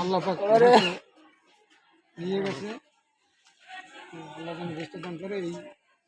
আল্লাহ পাক নিয়ে গেছে। আল্লাহ করে এই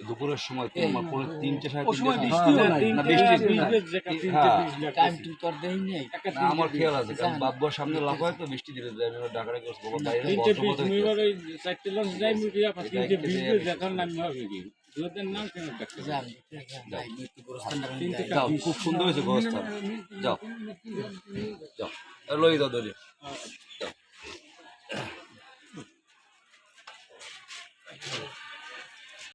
দুপুরের সময় পরে তিনটে সাড়ে তিনটে হ্যাঁ, হ্যাঁ, আমার খেয়াল আছে কারণ বাব্বার সামনে লাফায় তো বৃষ্টি দিলে যায় আমি করছি খুব সুন্দর হয়েছে গোস্তা যাও। যাও। লই দাও